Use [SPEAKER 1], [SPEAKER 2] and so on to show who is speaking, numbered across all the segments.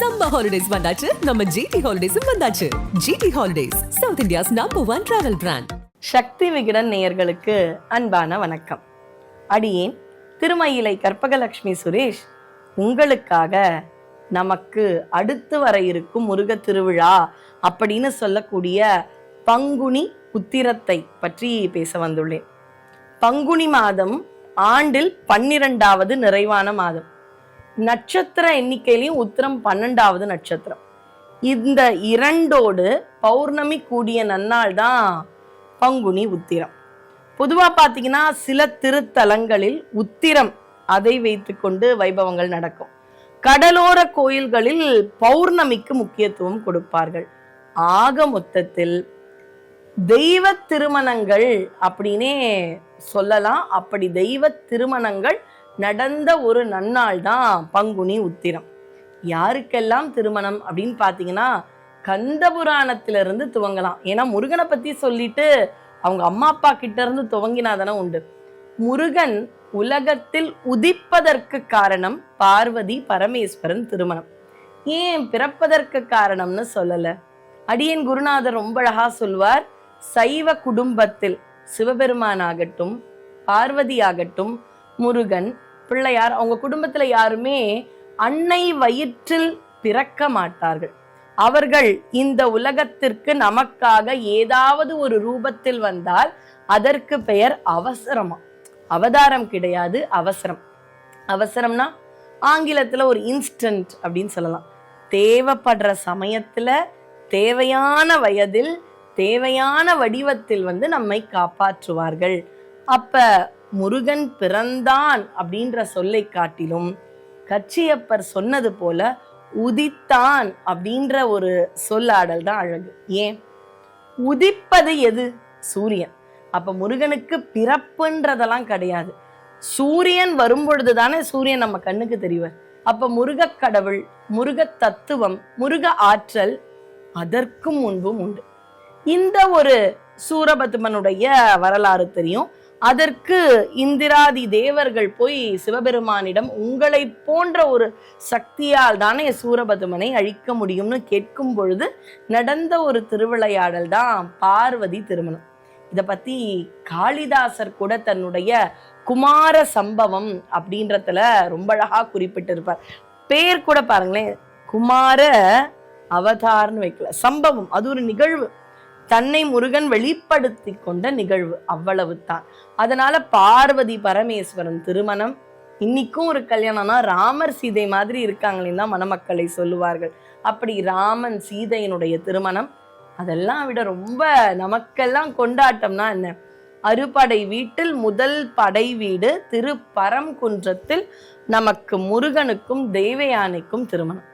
[SPEAKER 1] Summer holidays வந்தாச்சு. நம்ம GT ஹாலிடேஸும் வந்தாச்சு. GT holidays south India's number one travel brand
[SPEAKER 2] Sakthi Vikatan நேயர்களுக்கு அன்பான வணக்கம். அடியேன் திருமயிலை கற்பகலட்சுமி சுரேஷ். உங்களுக்காக நமக்கு அடுத்து வர இருக்கும் முருக திருவிழா அப்படின்னு சொல்லக்கூடிய பங்குனி உத்திரத்தை பற்றி பேச வந்துள்ளேன். பங்குனி மாதம் ஆண்டில் பன்னிரெண்டாவது நிறைவான மாதம். நட்சத்திர எண்ணிக்கையிலையும் உத்திரம் பன்னெண்டாவது நட்சத்திரம். இந்த இரண்டோடு பௌர்ணமி கூடிய நன்னாள் தான் பங்குனி உத்திரம். பொதுவாக பார்த்தீங்கன்னா சில திருத்தலங்களில் உத்திரம் அதை வைத்துக்கொண்டு வைபவங்கள் நடக்கும். கடலோர கோயில்களில் பௌர்ணமிக்கு முக்கியத்துவம் கொடுப்பார்கள். ஆக மொத்தத்தில் தெய்வ திருமணங்கள் அப்படின்னே சொல்லலாம். அப்படி தெய்வ திருமணங்கள் நடந்த ஒரு நன்னாள் தான் பங்குனி உத்திரம். யாருக்கெல்லாம் திருமணம் அப்படின்னு பார்த்தீங்கன்னா கந்த புராணத்திலிருந்து துவங்கலாம். ஏன்னா முருகனை பற்றி சொல்லிட்டு அவங்க அம்மா அப்பா கிட்ட இருந்து துவங்கினாதானே உண்டு. முருகன் உலகத்தில் உதிப்பதற்கு காரணம் பார்வதி பரமேஸ்வரன் திருமணம். ஏன் பிறப்பதற்கு காரணம்னு சொல்லலை? அடியன் குருநாதர் ரொம்ப அழகா சொல்வார் சைவ குடும்பத்தில் சிவபெருமான் ஆகட்டும் பார்வதி ஆகட்டும் முருகன் பிள்ளையார் அவங்க குடும்பத்துல யாருமே அன்னை வயிற்றில் பிறக்க மாட்டார்கள். அவர்கள் இந்த உலகத்திற்கு நமக்காக ஏதாவது ஒரு ரூபத்தில் வந்தால் அதற்கு பெயர் அவசரமா. அவதாரம் கிடையாது அவசரம். அவசரம்னா ஆங்கிலத்துல ஒரு இன்ஸ்டன்ட் அப்படின்னு சொல்லலாம். தேவைப்படுற சமயத்துல தேவையான வயதில் தேவையான வடிவத்தில் வந்து நம்மை காப்பாற்றுவார்கள். அப்ப முருகன் பிறந்தான் அப்படின்ற சொல்லை காட்டிலும் கச்சியப்பர் சொன்னது போல உதித்தான் அப்படின்ற ஒரு சொல்லாடல் தான் அழகு. ஏன்? உதிப்பது எது? சூரியன். அப்ப முருகனுக்கு பிறப்புன்றதெல்லாம் கிடையாது. சூரியன் வரும்பொழுது தானே சூரியன் நம்ம கண்ணுக்கு தெரிவர். அப்ப முருகக் கடவுள் முருக தத்துவம் முருக ஆற்றல் அதற்கும் முன்பும் உண்டு. இந்த ஒரு சூரபத்மனுடைய வரலாறு தெரியும். அதற்கு இந்திராதி தேவர்கள் போய் சிவபெருமானிடம் உங்களை போன்ற ஒரு சக்தியால் தானே சூரபதுமனை அழிக்க முடியும்னு கேட்கும் பொழுது நடந்த ஒரு திருவிளையாடல் தான் பார்வதி திருமணம். இதை பத்தி காளிதாசர் கூட தன்னுடைய குமார சம்பவம் அப்படின்றதுல ரொம்ப அழகா குறிப்பிட்டிருப்பார். பேர் கூட பாருங்களேன் குமார அவதார்னு வைக்கல. சம்பவம் அது ஒரு நிகழ்வு. தன்னை முருகன் வெளிப்படுத்தி கொண்ட நிகழ்வு அவ்வளவு தான் அதனால பார்வதி பரமேஸ்வரன் திருமணம் இன்னைக்கும் ஒரு கல்யாணம்னா ராமர் சீதை மாதிரி இருக்காங்களேன்னு தான் மணமக்களை சொல்லுவார்கள். அப்படி ராமன் சீதையினுடைய திருமணம் அதெல்லாம் விட ரொம்ப நமக்கெல்லாம் கொண்டாட்டம்னா என்ன? அறுபடை வீட்டில் முதல் படை வீடு திருப்பரங்குன்றத்தில் நமக்கு முருகனுக்கும் தெய்வயானைக்கும் திருமணம்.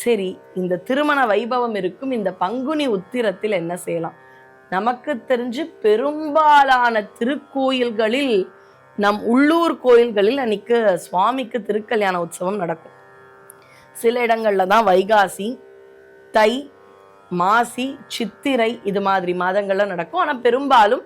[SPEAKER 2] சரி இந்த திருமண வைபவம் இருக்கும் இந்த பங்குனி உத்திரத்தில் என்ன செய்யலாம்? நமக்கு தெரிஞ்சு பெரும்பாலான திருக்கோயில்களில் நம் உள்ளூர் கோயில்களில் அன்னைக்கு சுவாமிக்கு திருக்கல்யாண உற்சவம் நடக்கும். சில இடங்கள்ல தான் வைகாசி தை மாசி சித்திரை இது மாதிரி மாதங்கள்ல நடக்கும். ஆனால் பெரும்பாலும்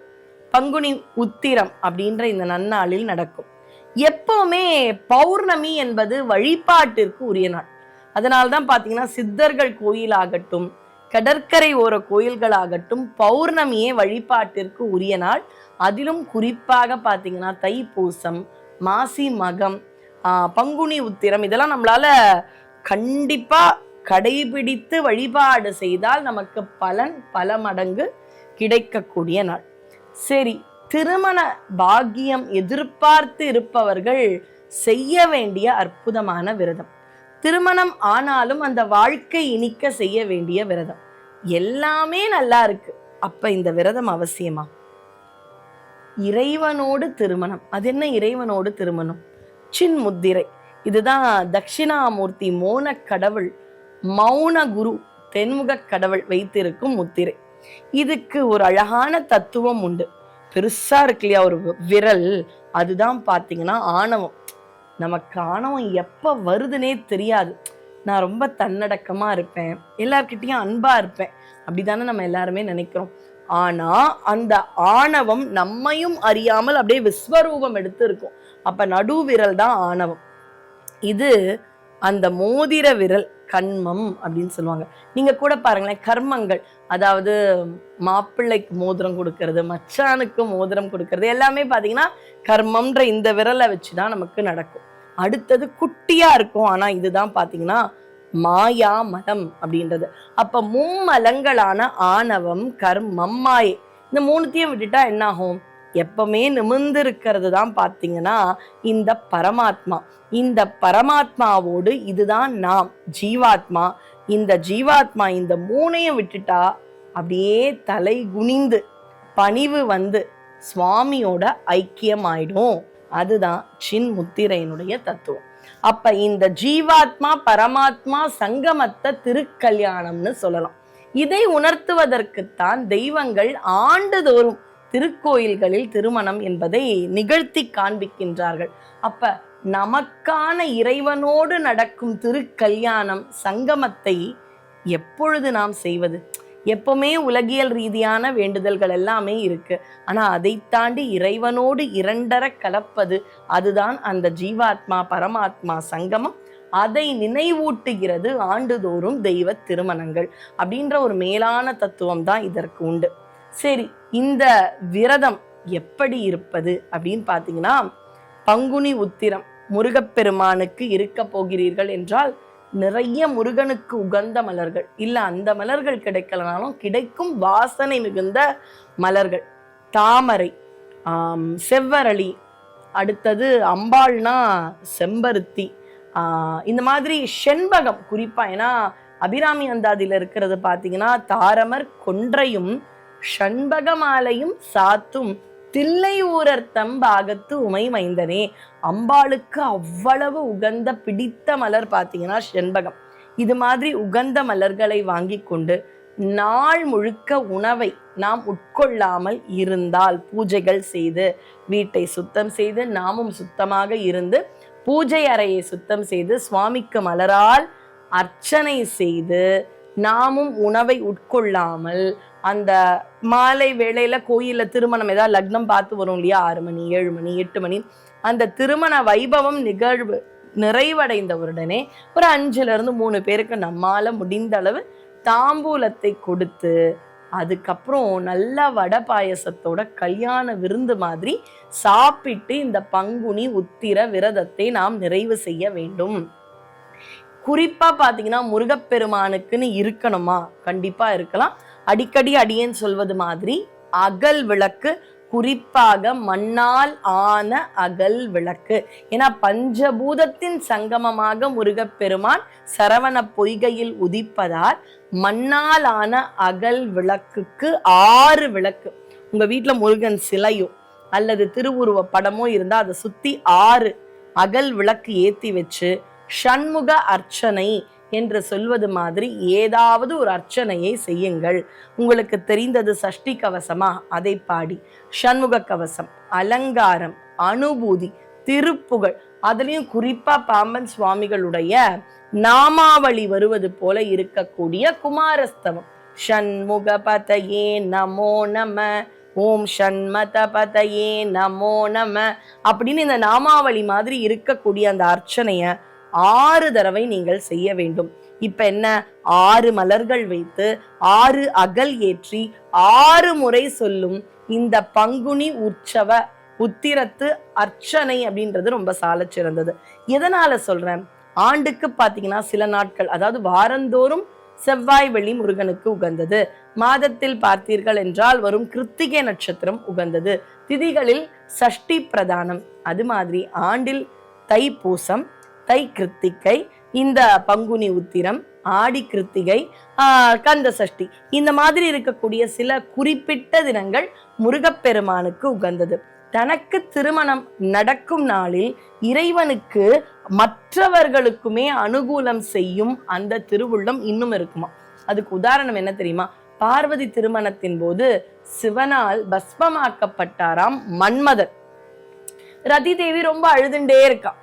[SPEAKER 2] பங்குனி உத்திரம் அப்படின்ற இந்த நன்னாளில் நடக்கும். எப்பவுமே பௌர்ணமி என்பது வழிபாட்டிற்கு உரிய நாள். அதனால தான் பார்த்தீங்கன்னா சித்தர்கள் கோயிலாகட்டும் கடற்கரை ஓர கோயில்களாகட்டும் பௌர்ணமியே வழிபாட்டிற்கு உரிய நாள். அதிலும் குறிப்பாக பார்த்தீங்கன்னா தைப்பூசம் மாசி மகம் பங்குனி உத்திரம் இதெல்லாம் நம்மளால கண்டிப்பா கடைபிடித்து வழிபாடு செய்தால் நமக்கு பலன் பல மடங்கு கிடைக்கக்கூடிய நாள். சரி திருமண பாக்கியம் எதிர்பார்த்து இருப்பவர்கள் செய்ய வேண்டிய அற்புதமான விரதம். திருமணம் ஆனாலும் அந்த வாழ்க்கை இனிக்க செய்ய வேண்டிய விரதம். எல்லாமே நல்லா இருக்கு. அப்ப இந்த விரதம் அவசியமா? இறைவனோடு திருமணம். அது என்ன இறைவனோடு திருமணம்? சின் முத்திரை. இதுதான் தட்சிணாமூர்த்தி மோன கடவுள் மௌன குரு தென்முக கடவுள் வைத்திருக்கும் முத்திரை. இதுக்கு ஒரு அழகான தத்துவம் உண்டு. பெருசா இருக்கு இல்லையா? ஒரு விரல். அதுதான் பாத்தீங்கன்னா ஆணவம். நமக்கு ஆணவம் எப்போ வருதுன்னே தெரியாது. நான் ரொம்ப தன்னடக்கமாக இருப்பேன். எல்லார்கிட்டேயும் அன்பாக இருப்பேன். அப்படி தானே நம்ம எல்லாருமே நினைக்கிறோம். ஆனால் அந்த ஆணவம் நம்மையும் அறியாமல் அப்படியே விஸ்வரூபம் எடுத்து இருக்கும் அப்போ நடு விரல் தான் ஆணவம். இது அந்த மோதிர விரல் கண்மம் அப்படின்னு சொல்லுவாங்க. நீங்கள் கூட பாருங்களேன் கர்மங்கள். அதாவது மாப்பிள்ளைக்கு மோதிரம் கொடுக்கறது மச்சானுக்கு மோதிரம் கொடுக்கறது எல்லாமே பார்த்தீங்கன்னா கர்மம்ன்ற இந்த விரலை வச்சு தான் நமக்கு நடக்கும். அடுத்தது குட்டியா இருக்கும். ஆனா இதுதான் பாத்தீங்கன்னா மாயா மலம் அப்படின்றது. அப்ப மும்மலங்களான ஆணவம் கர்மம் மாயை இந்த மூணுத்தையும் விட்டுட்டா என்ன ஆகும் எப்பவுமே நிமிர்ந்து இருக்கிறது தான் பார்த்தீங்கன்னா இந்த பரமாத்மா. இந்த பரமாத்மாவோடு இதுதான் நாம் ஜீவாத்மா. இந்த ஜீவாத்மா இந்த மூணையும் விட்டுட்டா அப்படியே தலை குனிந்து பணிவு வந்து சுவாமியோட ஐக்கியம் ஆயிடும் அதுதான் சின் முத்திரையினுடைய தத்துவம். அப்ப இந்த ஜீவாத்மா பரமாத்மா சங்கமத்த திருக்கல்யாணம்னு சொல்லலாம். இதை உணர்த்துவதற்குத்தான் தெய்வங்கள் ஆண்டுதோறும் திருக்கோயில்களில் திருமணம் என்பதை நிகழ்த்தி காண்பிக்கின்றார்கள். அப்ப நமக்கான இறைவனோடு நடக்கும் திருக்கல்யாணம் சங்கமத்தை எப்பொழுது நாம் செய்வது? எப்பவுமே உலகியல் ரீதியான வேண்டுதல்கள் எல்லாமே இருக்கு. ஆனா அதை தாண்டி இறைவனோடு இரண்டர கலப்பது அதுதான் அந்த ஜீவாத்மா பரமாத்மா சங்கமம். அதை நினைவூட்டுகிறது ஆண்டுதோறும் தெய்வ திருமணங்கள் அப்படின்ற ஒரு மேலான தத்துவம் தான் இதற்கு உண்டு. சரி இந்த விரதம் எப்படி இருப்பது அப்படின்னு பார்த்தீங்கன்னா பங்குனி உத்திரம் முருகப்பெருமானுக்கு இருக்க போகிறீர்கள் என்றால் நிறைய முருகனுக்கு உகந்த மலர்கள். இல்ல அந்த மலர்கள் கிடைக்கலனாலும் கிடைக்கும் வாசனை மிகுந்த மலர்கள். தாமரை செவ்வரளி அடுத்தது அம்பாள்னா செம்பருத்தி இந்த மாதிரி செண்பகம். குறிப்பா ஏன்னா அபிராமி அந்தாதியில் இருக்கிறது பார்த்தீங்கன்னா தாரமர் கொன்றையும் ஷண்பக மாலையும் சாத்தும். தில்லை ஊரர் தம்பாகத்து உமை மைந்தனே. அம்பாளுக்கு அவ்வளவு உகந்த பிடித்த மலர் பார்த்தீங்கன்னா செண்பகம். இது மாதிரி உகந்த மலர்களை வாங்கி கொண்டு நாள் முழுக்க உணவை நாம் உட்கொள்ளாமல் இருந்தால் பூஜைகள் செய்து வீட்டை சுத்தம் செய்து நாமும் சுத்தமாக இருந்து பூஜை அறையை சுத்தம் செய்து சுவாமிக்கு மலரால் அர்ச்சனை செய்து நாமும் உணவை உட்கொள்ளாமல் அந்த மாலை வேளையில கோயிலில் திருமணம் ஏதாவது லக்னம் பார்த்து வரும் இல்லையா? ஆறு மணி ஏழு மணி எட்டு மணி. அந்த திருமண வைபவம் நிகழ்வு நிறைவடைந்தவுடனே ஒரு அஞ்சுல இருந்து மூணு பேருக்கு நம்மால முடிந்த அளவு தாம்பூலத்தை கொடுத்து அதுக்கப்புறம் நல்ல வடை பாயசத்தோட கல்யாண விருந்து மாதிரி சாப்பிட்டு இந்த பங்குனி உத்திர விரதத்தை நாம் நிறைவு செய்ய வேண்டும். குறிப்பா பாத்தீங்கன்னா முருகப்பெருமானுக்குன்னு இருக்கணுமா? கண்டிப்பா இருக்கலாம். அடிக்கடி அடியேன் சொல்வது மாதிரி அகல் விளக்கு குறிப்பாக மண்ணால் ஆன அகல் விளக்கு. ஏன்னா பஞ்சபூதத்தின் சங்கமமாக முருகப்பெருமான் சரவண பொய்கையில் உதிப்பதால் மண்ணால் ஆன அகல் விளக்குக்கு ஆறு விளக்கு. உங்க வீட்டில் முருகன் சிலையோ அல்லது திருவுருவ படமோ இருந்தா அதை சுத்தி ஆறு அகல் விளக்கு ஏத்தி வச்சு ஷண்முக அர்ச்சனை என்று சொல்வது மாதிரி ஏதாவது ஒரு அர்ச்சனையை செய்யுங்கள். உங்களுக்கு தெரிந்தது சஷ்டி கவசமா? அதை பாடி. ஷண்முக கவசம் அலங்காரம் அனுபூதி திருப்புகழ். அதுலயும் குறிப்பாக பாம்பன் சுவாமிகளுடைய நாமாவளி வருவது போல இருக்கக்கூடிய குமாரஸ்தவம். ஷண்முக பதையே நமோ நம ஓம் ஷண்மத பதையே நமோ நம அப்படின்னு இந்த நாமாவளி மாதிரி இருக்கக்கூடிய அந்த அர்ச்சனையை ஆறு தடவை நீங்கள் செய்ய வேண்டும். இப்ப என்ன? ஆறு மலர்கள் வைத்து ஆறு அகல் ஏற்றி ஆறு முறை சொல்லும் இந்த பங்குனி உற்சவ உத்திரத்து அர்ச்சனை அப்படின்றது ரொம்ப சால சிறந்தது. எதனால சொல்றேன்? ஆண்டுக்கு பாத்தீங்கன்னா சில நாட்கள் அதாவது வாரந்தோறும் செவ்வாய் வெள்ளி முருகனுக்கு உகந்தது. மாதத்தில் பார்த்தீர்கள் என்றால் வரும் கிருத்திகை நட்சத்திரம் உகந்தது. திதிகளில் சஷ்டி பிரதானம் அது மாதிரி ஆண்டில் தைப்பூசம் தை கிருத்திகை இந்த பங்குனி உத்திரம் ஆடி கிருத்திகை கந்த சஷ்டி. இந்த மாதிரி இருக்கக்கூடிய சில குறிப்பிட்ட தினங்கள் முருகப்பெருமானுக்கு உகந்தது. தனக்கு திருமணம் நடக்கும் நாளில் இறைவனுக்கு மற்றவர்களுக்குமே அனுகூலம் செய்யும் அந்த திருவுள்ளம் இன்னும் இருக்குமா? அதுக்கு உதாரணம் என்ன தெரியுமா? பார்வதி திருமணத்தின் போது சிவனால் பஸ்மமாக்கப்பட்டாராம் மன்மதன். ரதி தேவி ரொம்ப அழுதுண்டே இருக்கான்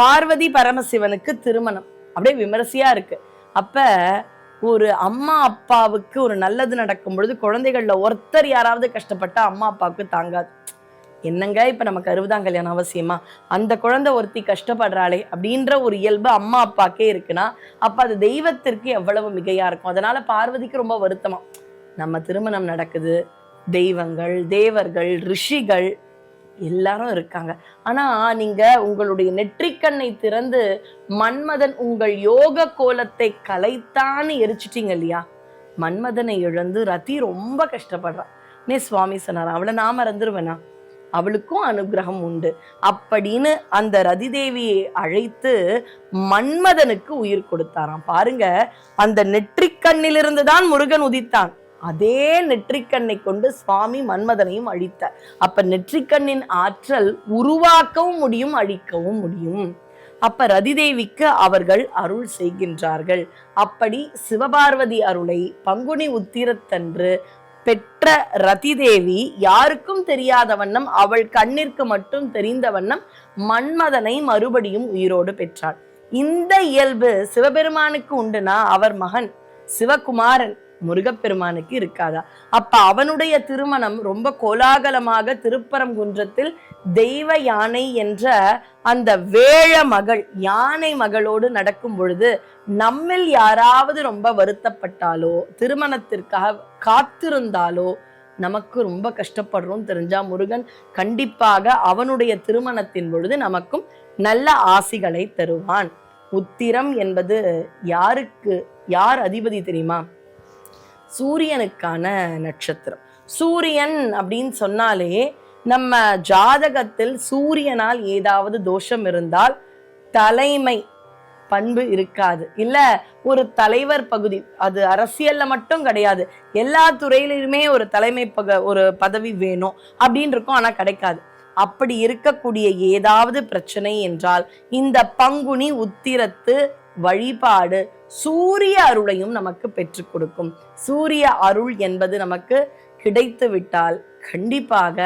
[SPEAKER 2] பார்வதி பரமசிவனுக்கு திருமணம். அப்படியே விமரிசையா இருக்கு. அப்ப ஒரு அம்மா அப்பாவுக்கு ஒரு நல்லது நடக்கும் பொழுது குழந்தைகள்ல ஒருத்தர் யாராவது கஷ்டப்பட்டா அம்மா அப்பாவுக்கு தாங்காது. என்னங்க இப்ப நமக்கு அறுபதாம் கல்யாணம் அவசியமா? அந்த குழந்தை ஒருத்தி கஷ்டப்படுறாளே அப்படின்ற ஒரு இயல்பு அம்மா அப்பாக்கே இருக்குன்னா அப்ப அது தெய்வத்திற்கு எவ்வளவு மிகையா இருக்கும்? அதனால பார்வதிக்கு ரொம்ப வருத்தமா. நம்ம திருமணம் நடக்குது. தெய்வங்கள் தேவர்கள் ரிஷிகள் எல்லாரும் இருக்காங்க. ஆனா நீங்க உங்களுடைய நெற்றிக்கண்ணை திறந்து மன்மதன் உங்கள் யோக கோலத்தை கலைத்தான்னு எரிச்சிட்டீங்க இல்லையா? மன்மதனை இழந்து ரதி ரொம்ப கஷ்டப்படுறான் நே சுவாமி சொன்னார் அவளை நான் மறந்துருவேனா? அவளுக்கும் அனுகிரகம் உண்டு. அப்படின்னு அந்த ரதி தேவியை அழைத்து மன்மதனுக்கு உயிர் கொடுத்தாராம். பாருங்க அந்த நெற்றிக்கண்ணிலிருந்து தான் முருகன் உதித்தான். அதே நெற்றிக்கண்ணை கொண்டு சுவாமி மன்மதனையும் அழித்தார். அப்ப நெற்றிக்கண்ணின் ஆற்றல் உருவாக்கவும் முடியும் அழிக்கவும் முடியும். அப்ப ரதிதேவிக்கு அவர்கள் அருள் செய்கின்றார்கள். அப்படி சிவபார்வதி அருளை பங்குனி உத்திரத்தன்று பெற்ற ரதிதேவி யாருக்கும் தெரியாத வண்ணம் அவள் கண்ணிற்கு மட்டும் தெரிந்த வண்ணம் மன்மதனை மறுபடியும் உயிரோடு பெற்றாள். இந்த இயல்பு சிவபெருமானுக்கு உண்டுனா அவர் மகன் சிவகுமாரன். முருகப்பெருமானுக்கு இருக்காதா? அப்ப அவனுடைய திருமணம் ரொம்ப கோலாகலமாக திருப்பரங்குன்றத்தில் தெய்வ யானை என்ற அந்த வேழ மகள் யானை மகளோடு நடக்கும் பொழுது நம்மில் யாராவது ரொம்ப வருத்தப்பட்டாலோ திருமணத்திற்காக காத்திருந்தாலோ நமக்கு ரொம்ப கஷ்டப்படுறோம் தெரிஞ்சா முருகன் கண்டிப்பாக அவனுடைய திருமணத்தின் பொழுது நமக்கும் நல்ல ஆசிகளை தருவான். உத்திரம் என்பது யாருக்கு யார் அதிபதி தெரியுமா? சூரியனுக்கான நட்சத்திரம். சூரியன் அப்படின்னு சொன்னாலே நம்ம ஜாதகத்தில் சூரியனால் ஏதாவது தோஷம் இருந்தால் தலைமை பண்பு இருக்காது. இல்ல ஒரு தலைவர் பகுதி அது அரசியல்ல மட்டும் கிடையாது. எல்லா துறையிலுமே ஒரு தலைமை பக ஒரு பதவி வேணும் அப்படின்னு இருக்கும் ஆனா கிடைக்காது. அப்படி இருக்கக்கூடிய ஏதாவது பிரச்சனை என்றால் இந்த பங்குனி உத்திரத்து வழிபாடு சூரிய அருளையும் நமக்கு பெற்றுக் கொடுக்கும். சூரிய அருள் என்பது நமக்கு கிடைத்து விட்டால் கண்டிப்பாக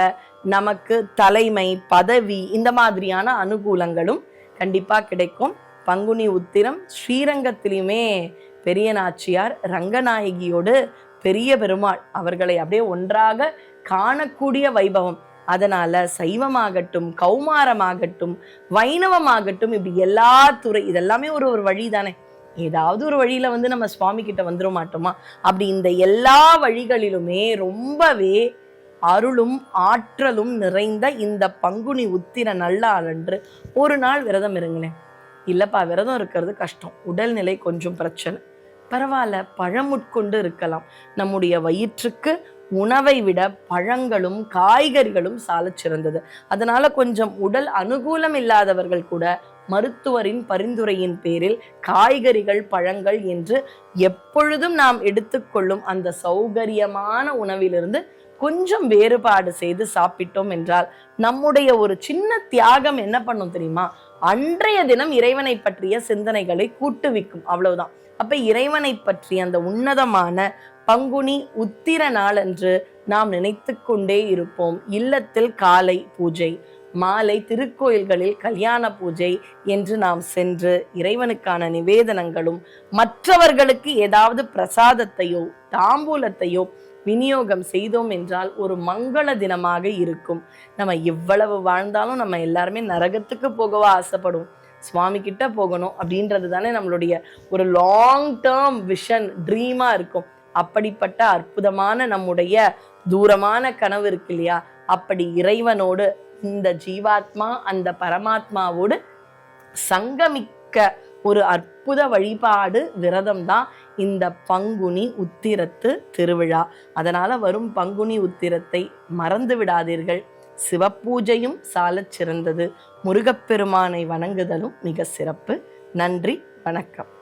[SPEAKER 2] நமக்கு தலைமை பதவி இந்த மாதிரியான அனுகூலங்களும் கண்டிப்பாக கிடைக்கும். பங்குனி உத்திரம் ஸ்ரீரங்கத்திலையுமே பெரிய நாச்சியார் ரங்கநாயகியோடு பெரிய பெருமாள் அவர்களை அப்படியே ஒன்றாக காணக்கூடிய வைபவம். அதனால சைவமாகட்டும் கௌமாரமாகட்டும் வைணவமாகட்டும் இப்படி எல்லா துறை இதெல்லாமே ஒரு ஒரு வழி தானே ஏதாவது ஒரு வழியில வந்து நம்ம சுவாமி கிட்ட வந்துட மாட்டோமா? அப்படி இந்த எல்லா வழிகளிலுமே ரொம்பவே அருளும் ஆற்றலும் நிறைந்த இந்த பங்குனி உத்திர நல்லாள் அன்று ஒரு நாள் விரதம் இருங்களேன். இல்லப்பா விரதம் இருக்கிறது கஷ்டம். உடல்நிலை கொஞ்சம் பிரச்சனை. பரவாயில்ல பழம் உட்கொண்டு இருக்கலாம். நம்முடைய வயிற்றுக்கு உணவை விட பழங்களும் காய்கறிகளும் சால சிறந்தது. அதனால கொஞ்சம் உடல் அனுகூலம் இல்லாதவர்கள் கூட மருத்துவரின் பரிந்துரையின் பேரில் காய்கறிகள் பழங்கள் என்று எப்பொழுதும் நாம் எடுத்துக்கொள்ளும் அந்த சௌகரியமான உணவிலிருந்து கொஞ்சம் வேறுபாடு செய்து சாப்பிட்டோம் என்றால் நம்முடைய ஒரு சின்ன தியாகம் என்ன பண்ணும் தெரியுமா? அன்றைய தினம் இறைவனை பற்றிய சிந்தனைகளை கூட்டுவிக்கும். அவ்வளவுதான். அப்ப இறைவனை பற்றி அந்த உன்னதமான பங்குனி உத்திர நாளன்று நாம் நினைத்து கொண்டே இருப்போம். இல்லத்தில் காலை பூஜை மாலை திருக்கோயில்களில் கல்யாண பூஜை என்று நாம் சென்று இறைவனுக்கான நிவேதனங்களும் மற்றவர்களுக்கு ஏதாவது பிரசாதத்தையோ தாம்பூலத்தையோ விநியோகம் செய்தோம் என்றால் ஒரு மங்கள தினமாக இருக்கும். நம்ம எவ்வளவு வாழ்ந்தாலும் நம்ம எல்லாருமே நரகத்துக்கு போகவா ஆசைப்படும். சுவாமி கிட்ட போகணும் அப்படின்றது தானே நம்மளுடைய ஒரு லாங் டேர்ம் விஷன் ட்ரீமாக இருக்கும். அப்படிப்பட்ட அற்புதமான நம்முடைய தூரமான கனவு இருக்கு இல்லையா? அப்படி இறைவனோடு இந்த ஜீவாத்மா அந்த பரமாத்மாவோடு சங்கமிக்க ஒரு அற்புத வழிபாடு விரதம் தான் இந்த பங்குனி உத்திரத்து திருவிழா. அதனால வரும் பங்குனி உத்திரத்தை மறந்து விடாதீர்கள். சிவப்பூஜையும் சாலச் சிறந்தது முருகப்பெருமானை வணங்குதலும் மிக சிறப்பு. நன்றி வணக்கம்.